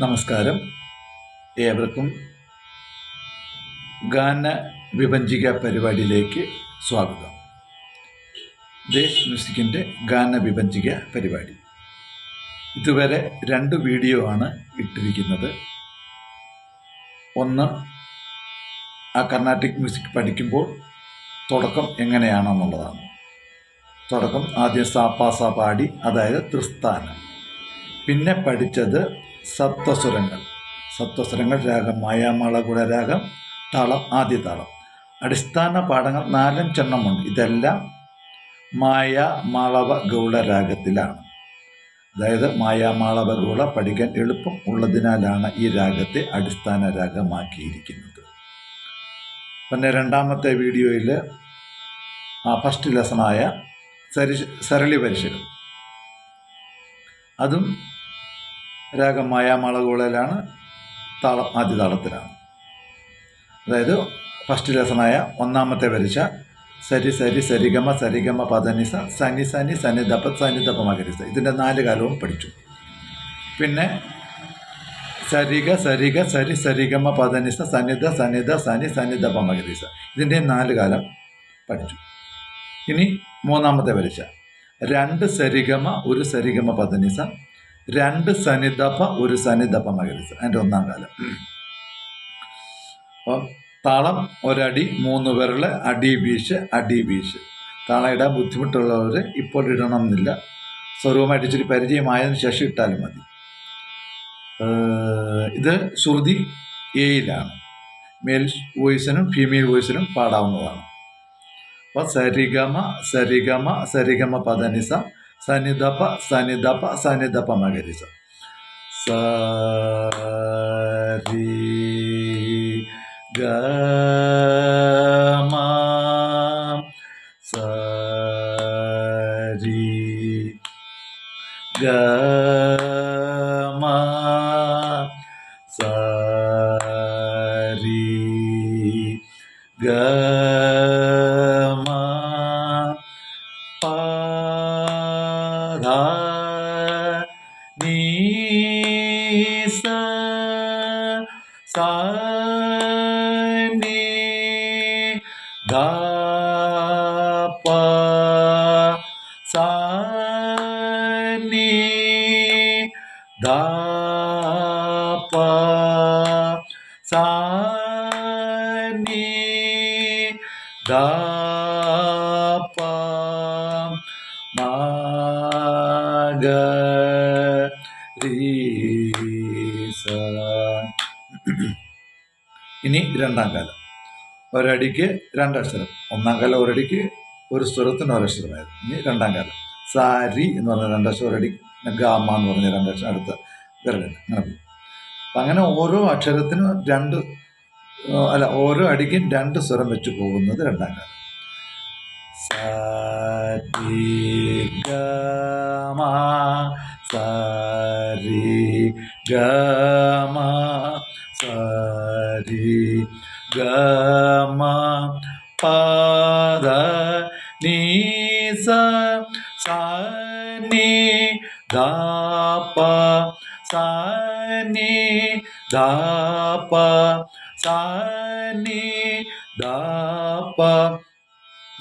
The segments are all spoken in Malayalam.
നമസ്കാരം. ഏവർക്കും ഗാന വിഭജിക പരിപാടിയിലേക്ക് സ്വാഗതം. ദേശ് മ്യൂസിക്കിന്റെ ഗാന വിഭജിക പരിപാടി. ഇതുവരെ രണ്ട് വീഡിയോ ആണ് ഇട്ടിരിക്കുന്നത്. ഒന്ന് ആ കർണാട്ടിക് മ്യൂസിക് പഠിക്കുമ്പോൾ തുടക്കം എങ്ങനെയാണെന്നുള്ളതാണ്. തുടക്കം ആദ്യം സാപ്പാസ പാടി അതായത് ത്രിസ്ഥാനം പിന്നെ പഠിച്ചത് സപ്തസ്വരങ്ങൾ. സപ്തസ്വരങ്ങൾ രാഗം മായാമളകുട രാഗം താളം ആദ്യ താളം. അടിസ്ഥാന പാഠങ്ങൾ നാലഞ്ചെണ്ണമുണ്ട് ഇതെല്ലാം മായ മാളവ ഗൗള രാഗത്തിലാണ്. അതായത് മായാമാളവ ഗൗള പഠിക്കാൻ എളുപ്പം ഉള്ളതിനാലാണ് ഈ രാഗത്തെ അടിസ്ഥാന രാഗമാക്കിയിരിക്കുന്നത്. പിന്നെ രണ്ടാമത്തെ വീഡിയോയിൽ ഫസ്റ്റ് ലെസണായ സരി സരളി പരിശീലനം അതും രാഗം മായാമളകുകളിലാണ് താളം ആദ്യ താളത്തിലാണ്. അതായത് ഫസ്റ്റ് ലെസണായ ഒന്നാമത്തെ വരിച്ച സരി സരി സരിഗമ സരിഗമ പതനിസ സനി സനി സനിതപ സനിതപ മകരിസ. ഇതിന്റെ നാല് കാലവും പഠിച്ചു. പിന്നെ സരിഗ സരിഗ സരി സരിഗമ പതനിസ സനിത സനിത സനി സനിതപ മകരിസ. ഇതിന്റെ നാല് കാലം പഠിച്ചു. ഇനി മൂന്നാമത്തെ വരിച്ച രണ്ട് സരിഗമ ഒരു സരിഗമ പദനിസ രണ്ട് സനിതപ ഒരു സനിതപ മകരസ് അതിന്റെ ഒന്നാം കാലം. അപ്പം താളം ഒരടി മൂന്ന് വിരൽ അടി വീശ് അടി വീശ്. താളം ഇടാൻ ബുദ്ധിമുട്ടുള്ളവർ ഇപ്പോൾ ഇടണം എന്നില്ല സ്വരൂപമായിട്ട് ഇച്ചിരി പരിചയമായതിന് ശേഷം ഇട്ടാലും മതി. ഇത് ശ്രുതി എയിലാണ് മെയിൽ വോയിസിനും ഫീമെയിൽ വോയിസിനും പാടാവുന്നതാണ്. അപ്പോൾ സരിഗമ സരിഗമ സരിഗമ പദനിസ സനിദപ സനിതപ സനിതപ മകരിച്ച സരി ഗമ പധ ഇനി രണ്ടാം കാലം. ഒരടിക്ക് രണ്ടക്ഷരം. ഒന്നാം കാലം ഒരടിക്ക് ഒരു സ്വരത്തിന് ഒരക്ഷരമായിരുന്നു. ഇനി രണ്ടാം കാലം. സാരി എന്ന് പറഞ്ഞ രണ്ടക്ഷരം ഒരടി ഗാമ എന്ന് പറഞ്ഞ രണ്ടക്ഷരം അടുത്ത വിരലുണ്ട് അങ്ങനെ പോകും. അപ്പം അങ്ങനെ ഓരോ അക്ഷരത്തിനും രണ്ട് അല്ല ഓരോ അടിക്കും രണ്ട് സ്വരം വെച്ച് പോകുന്നത് രണ്ടാം കാലം. സരി ഗമ സരി ഗമ സ സ നി ധ പ സ നി ധ പ സ നി ധ പ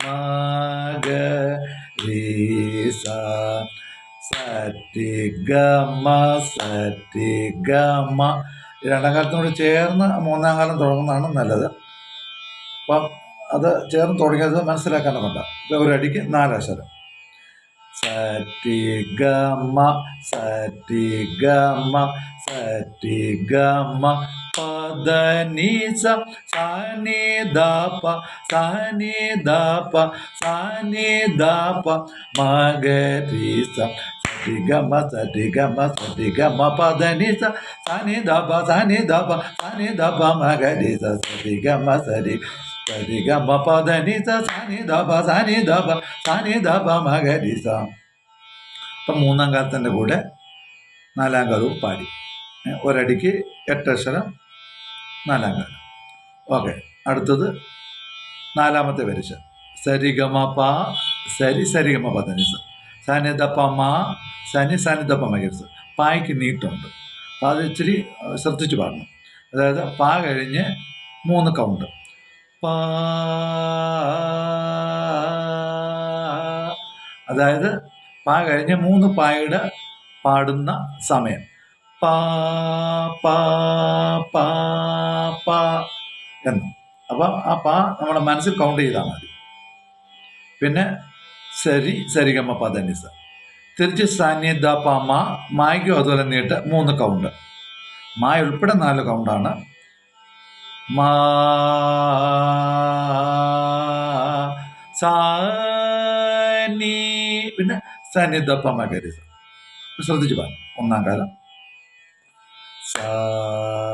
മഗ രീ സ സറ്റി ഗമ സറ്റി ഗമ ഈ രണ്ടാം കാലത്തിനോട് ചേർന്ന് മൂന്നാം കാലം തുടങ്ങുന്നതാണ് നല്ലത്. അപ്പം അത് ചേർന്ന് തുടങ്ങിയത് മനസ്സിലാക്കാൻ കൊണ്ടാണ് ഇപ്പം ഒരടിക്ക് നാലക്ഷരം സറ്റി ഗമ സറ്റി ഗമ സറ്റി ഗമ പദ നി സ സനി സ സനി ദപ സനി ദപ സനി ദപ മഗരി സ സരി ഗമ സരി സരി ഗമ പദ നി സ സനി ദപ സനി ദപ സനി ദപ മഗരി സ അപ്പം മൂന്നാം കാലത്തിന്റെ കൂടെ നാലാം കാലവും പാടി. ഒരടിക്ക് എട്ടക്ഷരം നാലാം കാലം. ഓക്കെ അടുത്തത് നാലാമത്തെ വരിച്ച സരിഗമ പ സരി സരിഗമ പതനിസ സനിതപ്പ മ സനി സനിതപ്പ മകരിസ പായ്ക്ക് നീട്ടുണ്ട് അപ്പോൾ അത് ഇച്ചിരി ശ്രദ്ധിച്ച് പാടണം. അതായത് പാ കഴിഞ്ഞ് മൂന്ന് കൗണ്ട് പാ അതായത് പാ കഴിഞ്ഞ് മൂന്ന് പായുടെ പാടുന്ന സമയം. പാ പാ പാ പാ എന്ന്. അപ്പം ആ പാ നമ്മുടെ മനസ്സിൽ കൗണ്ട് ചെയ്താൽ മതി. പിന്നെ സരി സരിഗമ പദനിസ. തിരിച്ച് സാന്നിധ്യ പ മായ്ക്കും അതുപോലെ നീട്ട് മൂന്ന് കൗണ്ട് മായ ഉൾപ്പെടെ നാല് കൗണ്ടാണ് മാ സാനി പിന്നെ സാന്നിധ്യ പ മകരിസ ശ്രദ്ധിച്ചു പറഞ്ഞു ഒന്നാം കാലം. Sari.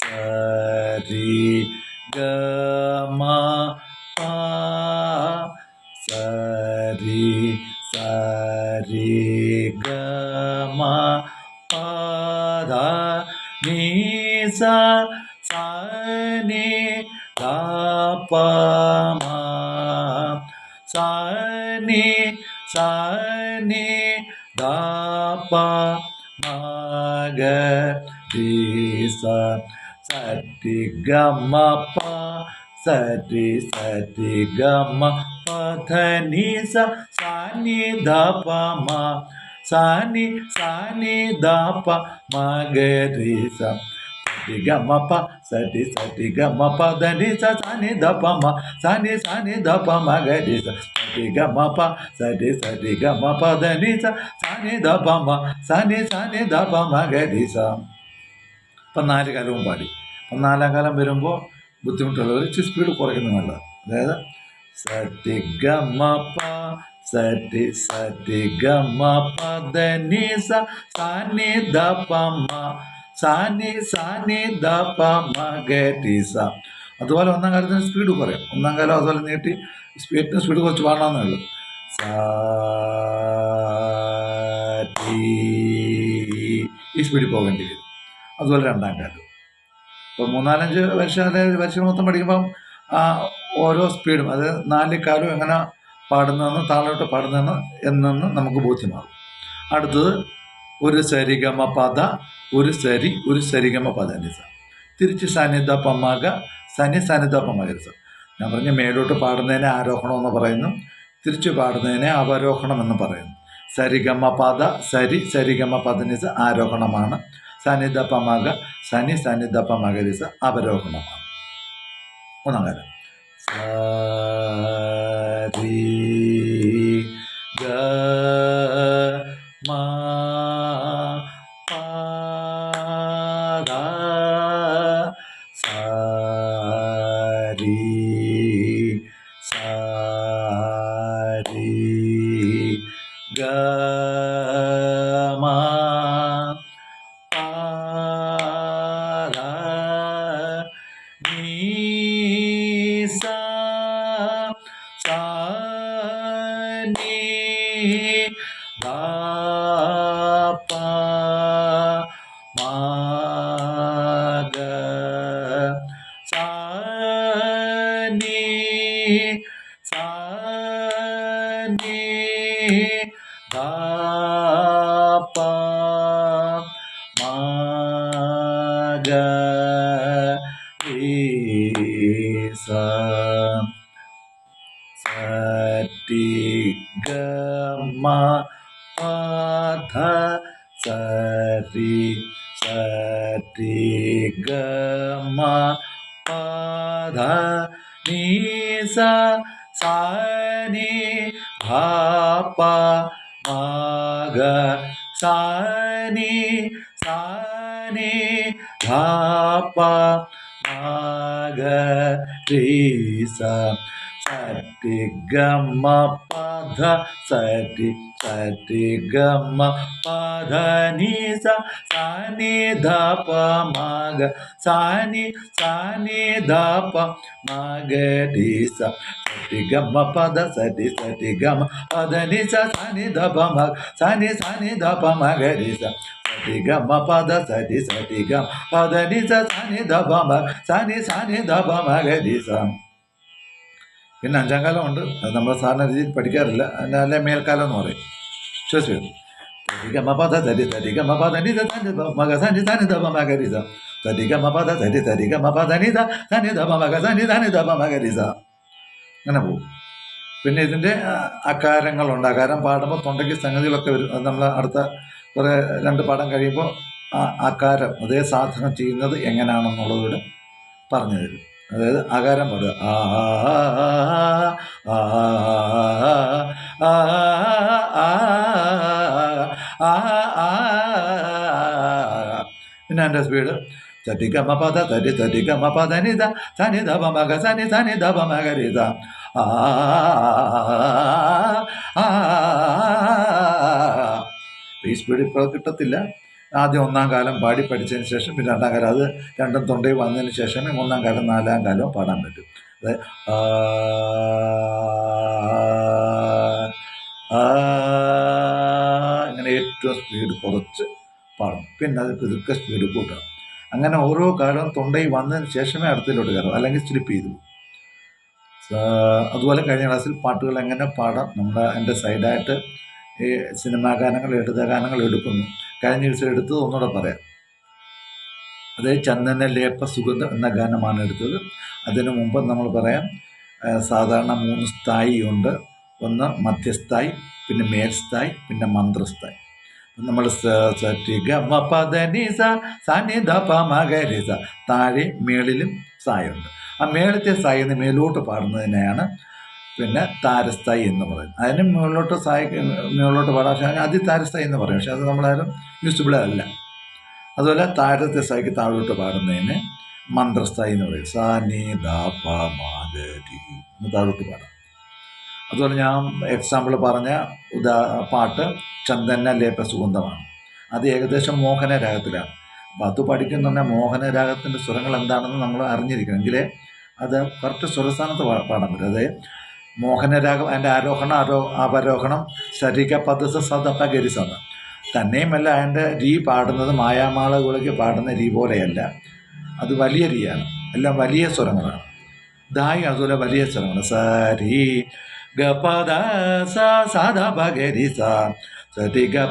sa ri ga ma pa sa ri sa ri ga ma pa da ni sa sa ni da pa ma sa ni sa ni da സ നീ ഗ പ മ സ നീ സ നീ ഗ പ മ ഗ രി സ സരി പ സരി സരി ഗ മ പ ധ നി സ സ നി ധ പ മ സ നി സ നി ധ പ മ ഗ രി സ ഇപ്പം നാല് കാലവും പാടി അപ്പം നാലാം കാലം വരുമ്പോൾ ബുദ്ധിമുട്ടുള്ളവർ ഇച്ചിരി സ്പീഡ് കുറയ്ക്കുന്നത് നല്ലത് അതായത് സതി ഗമ പ സരി സരി ഗമ പ ധനി സ സാനി ദ പ മ സാനേ ദ അതുപോലെ ഒന്നാം കാലത്തിന് സ്പീഡ് കുറയും. ഒന്നാം കാലം അതുപോലെ നീട്ടി സ്പീഡിന് സ്പീഡ് കുറച്ച് സ ഈ സ്പീഡിൽ പോകേണ്ടി വരും. അതുപോലെ രണ്ടാം കാലം. ഇപ്പോൾ മൂന്നാലഞ്ച് വർഷം അതായത് വർഷം മൊത്തം പഠിക്കുമ്പം ഓരോ സ്പീഡും അതായത് നാല് കാലം എങ്ങനെ പാടുന്നതെന്ന് താളോട്ട് പാടുന്നതെന്ന് എന്നെന്ന് നമുക്ക് ബോധ്യമാകും. അടുത്തത് ഒരു സരിഗമ പദ ഒരു സരി ഒരു സരിഗമ പദ നിസ തിരിച്ച് സന്നിധ പമ്മക സനി സനിധ നിസ ഞാൻ പറഞ്ഞ മേലോട്ട് പാടുന്നതിനെ ആരോഹണം എന്ന് പറയുന്നു. തിരിച്ചു പാടുന്നതിനെ അവരോഹണം എന്ന് പറയുന്നു. സരിഗമ പദ സരി സരിഗമ പദനിസ ആരോഹണമാണ്. സന്നിധ പമക സനി സനിധ പമകരിസ അവരോഹണമാണ്. ഒന്നാം കാലം സരി ഗ നീ സാനി ദാപ മാഗ ഈസ സട്ടിഗമ പാധ സരി സട്ടിഗമ പാധ ನೀಸಾ ಸಾನಿ ಭಾಪ ಮಾಗ ಸಾನಿ ಸಾನಿ ಭಾಪ ಮಾಗ ರೀಸಾ ധാപ മഗ സാനി സാനി ധാപ മഗ രീസ സരി ഗമ പധ സരി സരി ഗമ പധ നീസ സാനി ധാപ മഗ സാനി സാനി ധാപ മഗ രീസ സരി ഗമ പദ സരി സരി ഗമ പദ നിസ സാനി ധപ മഗ സാനി സാനി ധപ മഗ രീസ സരി ഗമ പദ സരി സരി ഗമ പദ നിസ സാനി ധപ മഗ സാനി സാനി ധപ മഗ രീസ പിന്നെ അഞ്ചാം ഉണ്ട് അത് നമ്മൾ സാധാരണ രീതിയിൽ പഠിക്കാറില്ല. അതിന്റെ അല്ലെ മേൽക്കാലം എന്ന് പറയും. മഗ അങ്ങനെ പോകും. പിന്നെ ഇതിന്റെ അക്കാരങ്ങളുണ്ട് അകാരം പാടുമ്പോൾ തൊണ്ടയ്ക്ക് സംഗതികളൊക്കെ വരും. നമ്മൾ അടുത്ത കുറേ രണ്ട് പാഠം കഴിയുമ്പോൾ ആ അകാരം അതേ സാധനം ചെയ്യുന്നത് എങ്ങനെയാണെന്നുള്ളതോട് പറഞ്ഞു തരും. അതായത് ആകാരം പാടുക ആ ആ ആ ആ ആ പിന്നെ എന്റെ സ്പീഡ് തട്ടി ഗമ പദ തരി തരി ഗമ പദ നിത സനി ധപ മക സനി സനി മഗ റിത ആ സ്പീഡ് ഇപ്പോൾ കിട്ടത്തില്ല ആദ്യം ഒന്നാം കാലം പാടി പഠിച്ചതിന് ശേഷം പിന്നെ രണ്ടാം കാലം അത് രണ്ടും തൊണ്ടയിൽ വന്നതിന് ശേഷമേ മൂന്നാം കാലം നാലാം കാലവും പാടാൻ പറ്റും. അത് ഇങ്ങനെ ഏറ്റവും സ്പീഡ് കുറച്ച് പാടും പിന്നെ അത് പിതുക്കെ സ്പീഡ് കൂട്ടണം അങ്ങനെ ഓരോ കാലവും തൊണ്ടയിൽ വന്നതിന് ശേഷമേ അടുത്തിലോട്ട് കയറും. അല്ലെങ്കിൽ സ്ലിപ്പ് ചെയ്തു അതുപോലെ കഴിഞ്ഞ ക്ലാസ്സിൽ പാട്ടുകൾ എങ്ങനെ പാടാം? നമ്മുടെ എന്റെ സൈഡായിട്ട് ഈ സിനിമാ ഗാനങ്ങൾ ലളിത ഗാനങ്ങൾ എടുക്കുന്നു. കഴിഞ്ഞ ദിവസം എടുത്തത് ഒന്നുകൂടെ പറയാം. അത് ചന്ദന ലേപ്പ സുഗന്ധം എന്ന ഗാനമാണ് എടുത്തത്. അതിനു മുമ്പ് നമ്മൾ പറയാം സാധാരണ മൂന്ന് സ്ഥായി ഉണ്ട്. ഒന്ന് മധ്യസ്ഥായി പിന്നെ മേൽസ്ഥായി പിന്നെ മന്ത്രസ്ഥായി. നമ്മൾ ഗമ പദ നിസ സനി ധപ മകരിസ താഴെ മേളിലും സായുണ്ട്. ആ മേളത്തെ സായി എന്ന് മേലോട്ട് പാടുന്നതിനെയാണ് പിന്നെ താരസ്ഥായി എന്ന് പറയും. അതിന് മുകളിലോട്ട് സായി മുകളിലോട്ട് പാടാം അതി താരസ്ഥായി എന്ന് പറയും. പക്ഷെ അത് നമ്മളാരും യൂസ്ഫുൾ അല്ല അതുപോലെ താരത്തെ സായിക്ക് താഴോട്ട് പാടുന്നതിന് മന്ത്രസ്ഥായി എന്ന് പറയും. സാ നീ എന്ന് താഴോട്ട് പാടാം. അതുപോലെ ഞാൻ എക്സാമ്പിൾ പറഞ്ഞ ഉദാ പാട്ട് ചന്ദന ലേപ സുഗന്ധമാണ്. അത് ഏകദേശം മോഹന രാഗത്തിലാണ്. അപ്പോൾ അത് പഠിക്കുന്ന മോഹന രാഗത്തിന്റെ സ്വരങ്ങൾ എന്താണെന്ന് നമ്മൾ അറിഞ്ഞിരിക്കണം. എങ്കിലേ അത് കറക്റ്റ് സ്വരസ്ഥാനത്ത് പാടാൻ പറ്റും. അതായത് മോഹനരാഗം അതിന്റെ ആരോഹണം ആരോ അവരോഹണം ശരീര പദസ സദപ ഗരിസന്ന് തന്നെയുമല്ല അതിന്റെ രീ പാടുന്നത് മായാമാളകളൊക്കെ പാടുന്ന രീ പോലെയല്ല. അത് വലിയ രീയാണ് എല്ലാം വലിയ സ്വരങ്ങളാണ്. ദായി അതുപോലെ വലിയ സ്വരങ്ങൾ സരി പദ സ സദ പ ഗരി സ സരി ഗ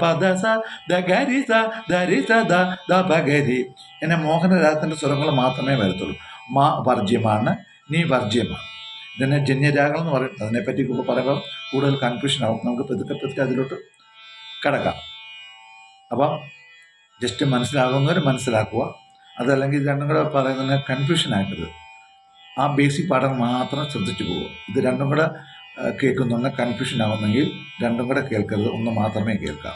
പദ സ ദ ഗരി സ ദരി സ ദ ദ പ ഗരി എന്നെ മോഹനരാഗത്തിന്റെ സ്വരങ്ങൾ മാത്രമേ വരത്തുള്ളൂ. മാ വർജ്യമാണ് നീ വർജ്യമാണ്. ഇതിനെ ജന്യരാഗം എന്ന് പറയും. അതിനെപ്പറ്റി ഇപ്പോൾ പറയുമ്പോൾ കൂടുതൽ കൺഫ്യൂഷൻ ആവും. നമുക്ക് പതുക്കെ പതുക്കെ അതിലോട്ട് കിടക്കാം. അപ്പം ജസ്റ്റ് മനസ്സിലാകുന്നവർ മനസ്സിലാക്കുക. അതല്ലെങ്കിൽ രണ്ടും കൂടെ പറയുന്നതിന് കൺഫ്യൂഷൻ ആക്കരുത്. ആ ബേസിക് പാഠം മാത്രം ശ്രദ്ധിച്ചു പോകുക ഇത് രണ്ടും കൂടെ കേൾക്കുന്നുണ്ട് കൺഫ്യൂഷൻ ആവുന്നെങ്കിൽ രണ്ടും കൂടെ കേൾക്കരുത്. ഒന്ന് മാത്രമേ കേൾക്കാം.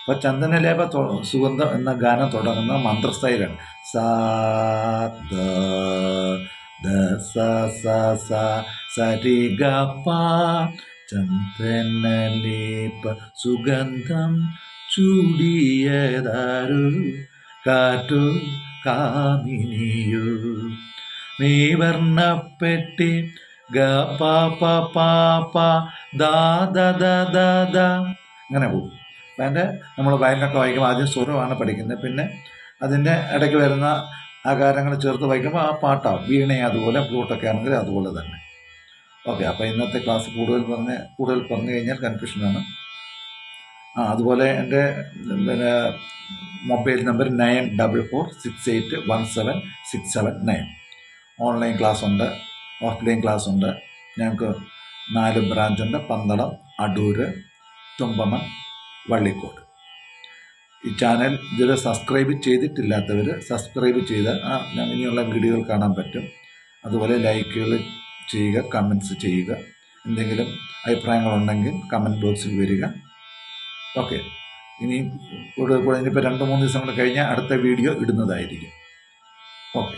അപ്പോൾ ചന്ദനലേപ സുഗന്ധം എന്ന ഗാനം തുടങ്ങുന്ന മന്ത്രസ്ഥയിലാണ്. സാ ദ സ സ സ സരി ഗ പ ചന്ദനലേപ സുഗന്ധം ചൂടിയതാരു കാറ്റു കാമിനിയു. നീ വർണപ്പെട്ടി ഗ പ പ പ ദാ ദ ദ ദ ദ. അങ്ങനെ പോകും. അതിന്റെ നമ്മൾ വയലിനൊക്കെ വായിക്കുമ്പോൾ ആദ്യം സ്വരമാണ് പഠിക്കുന്നത്. പിന്നെ അതിന്റെ ഇടയ്ക്ക് വരുന്ന ആകാരങ്ങൾ ചേർത്ത് വായിക്കുമ്പോൾ ആ പാട്ടാണ് വീണയെ അതുപോലെ ഫ്ലൂട്ടൊക്കെ ആണെങ്കിൽ അതുപോലെ തന്നെ. ഓക്കെ അപ്പോൾ ഇന്നത്തെ ക്ലാസ് കൂടുതൽ പറഞ്ഞ് കൂടുതൽ പറഞ്ഞു കഴിഞ്ഞാൽ കൺഫ്യൂഷനാണ് ആ അതുപോലെ എന്റെ പിന്നെ mobile number nine double four six eight one seven six seven nine online class ഉണ്ട് ഓഫ്ലൈൻ ക്ലാസ് ഉണ്ട്. ഞങ്ങൾക്ക് നാല് ബ്രാഞ്ചുണ്ട് പന്തളം അടൂർ തുമ്പമൺ വള്ളിക്കോട്. ഈ ചാനൽ ഇതുവരെ സബ്സ്ക്രൈബ് ചെയ്തിട്ടില്ലാത്തവർ സബ്സ്ക്രൈബ് ചെയ്ത് ആ ഇനിയുള്ള വീഡിയോകൾ കാണാൻ പറ്റും. അതുപോലെ ലൈക്കുകൾ ചെയ്യുക കമന്റ്സ് ചെയ്യുക. എന്തെങ്കിലും അഭിപ്രായങ്ങളുണ്ടെങ്കിൽ കമന്റ് ബോക്സിൽ വരിക. ഓക്കെ. ഇനി കൂടുതൽ കൂടുതൽ ഇനിയിപ്പോൾ രണ്ട് മൂന്ന് ദിവസം കൂടെ കഴിഞ്ഞാൽ അടുത്ത വീഡിയോ ഇടുന്നതായിരിക്കും. ഓക്കെ.